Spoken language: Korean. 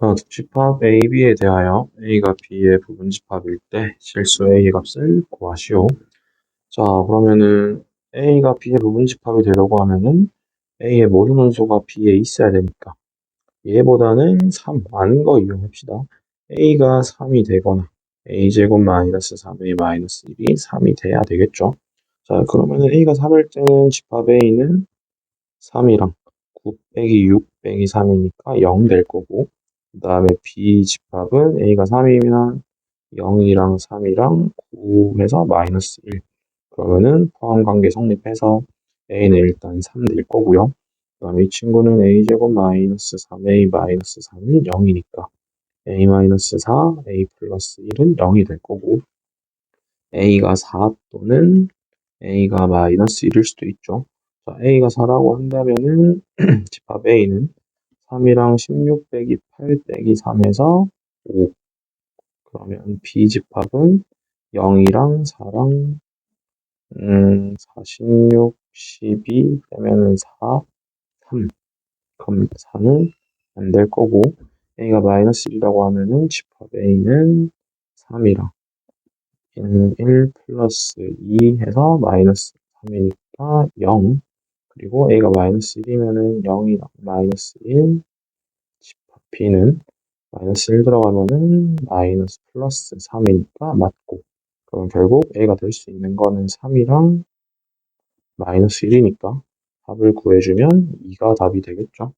자, 집합 A, B에 대하여 A가 B의 부분 집합일 때 실수 A의 값을 구하시오. 자, 그러면은 A가 B의 부분 집합이 되려고 하면은 A의 모든 원소가 B에 있어야 되니까 얘보다는 3 많은 거 이용합시다. A가 3이 되거나 A제곱 마이너스 3A 마이너스 1이 3이 돼야 되겠죠. 자, 그러면은 A가 3일 때는 집합 A는 3이랑 9 빼기 6 빼기 3이니까 0 될 거고 그 다음에 B 집합은 A가 3이면 0이랑 3이랑 9해서 마이너스 1 그러면은 포함관계 성립해서 A는 일단 3 될 거고요. 그 다음에 이 친구는 A제곱 마이너스 3A 마이너스 3은 0이니까 A 마이너스 4, A 플러스 1은 0이 될 거고 A가 4 또는 A가 마이너스 1일 수도 있죠. 자, A가 4라고 한다면은 집합 A는 3이랑 16 빼기 8 빼기 3에서 5 그러면 B 집합은 0이랑 4랑 음, 46, 12 빼면은 4, 3 그럼 4는 안 될 거고 A가 마이너스 1이라고 하면은 집합 A는 3이랑 1, 1 플러스 2 해서 마이너스 3이니까 0 그리고 A가 마이너스 1이면은 0이랑 마이너스 1 집합 B는 마이너스 1 들어가면은 마이너스 플러스 3이니까 맞고 그럼 결국 A가 될 수 있는 거는 3이랑 마이너스 1이니까 답을 구해주면 2가 답이 되겠죠.